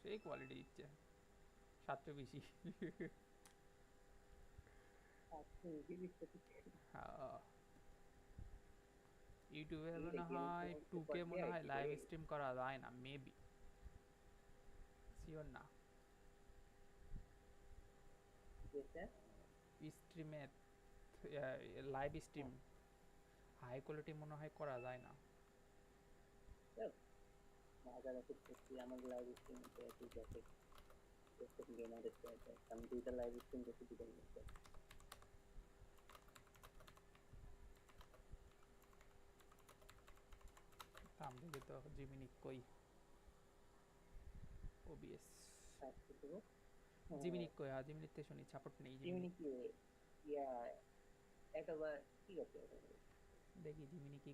সেই কোয়ালিটি দিচ্ছে সাতশো বেশি আচ্ছা হ্যাঁ। ইউটিউবে মনে হয় টু কে মনে হয় হয় লাইভ স্ট্রিম করা যায় না মেবি শিওর না স্ট্রিমে লাইভ স্ট্রিম হাই কোয়ালিটি মনে হয় করা যায় না বাজার আছে করছি আমার লাইভ স্ট্রিম আছে? ঠিক প্রত্যেক গেমার আছে আছে আমি দুইটা লাইভ স্ট্রিম করছি দুটো গেমার থাম দেখি তো জিমিনি কই? ওবিএস সার্চ দেবো। জিমিনি কই? হ্যাঁ জিমিনিতে শুনি সাপোর্ট নেই জিমিনি জিমিনি কি ইয়া একটা বার ঠিক আছে। দেখি জিমিনি কি